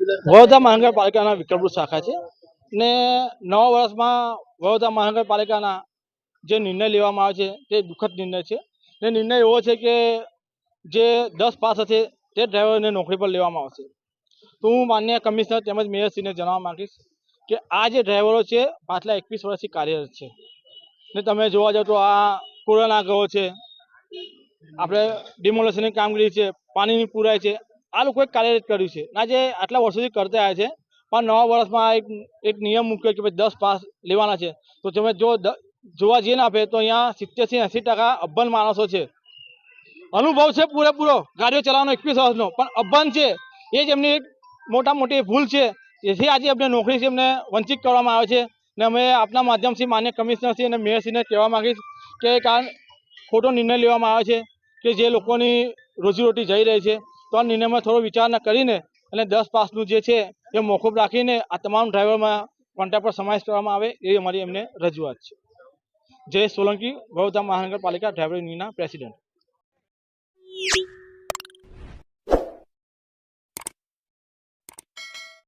વડોદરા મહાનગરપાલિકાના વિક્રમપુર શાખા છે. ને નવા વર્ષમાં વડોદરા મહાનગરપાલિકાના જે નિર્ણય લેવામાં આવે છે, તે દુઃખદ નિર્ણય છે. ને નિર્ણય એવો છે કે જે દસ પાસ હશે, તે ડ્રાઈવરને નોકરી પર લેવામાં આવશે. તો હું માન્ય કમિશનર તેમજ મેયરશ્રીને જણાવવા માંગીશ કે આ જે ડ્રાઈવરો છે, પાછલા એકવીસ વર્ષથી કાર્યરત છે. ને તમે જોવા જાઓ તો આ કોરોના ગયો છે. આપણે ડિમોલેશનની કામગીરી છે, પાણીની પુરાય છે આ લોકોએ કાર્યરત કર્યું છે. ના, જે આટલા વર્ષોથી કરતા આવ્યા છે, પણ નવા વર્ષમાં એક એક નિયમ મૂક્યો કે ભાઈ દસ પાસ લેવાના છે. તો તમે જો જોવા જઈએ ને આપણે તો અહીંયા સિત્તેરથી એંસી ટકા અભન માણસો છે. અનુભવ છે પૂરેપૂરો. ગાડીઓ ચલાવવાનો એકવીસ વર્ષનો, પણ અભન છે. એ જ એમની એક મોટા મોટી ભૂલ છે. જેથી આજે અમને નોકરીથી એમને વંચિત કરવામાં આવે છે. ને અમે આપના માધ્યમથી માન્ય કમિશનરશ્રી અને મેયરશ્રીને કહેવા માંગીશ કે કારણ ખોટો નિર્ણય લેવામાં આવે છે કે જે લોકોની રોજીરોટી જઈ રહી છે. તો આ નિર્ણયમાં થોડો વિચારણા કરીને અને દસ પાસનું જે છે એ મોકૂફ રાખીને આ તમામ ડ્રાઈવરમાં કોન્ટ્રાક્ટ પર સમાવેશ કરવામાં આવે એ અમારી એમને રજૂઆત છે. જય સોલંકી, વડોદરા મહાનગરપાલિકા ડ્રાઈવર યુનિયનના પ્રેસિડેન્ટ.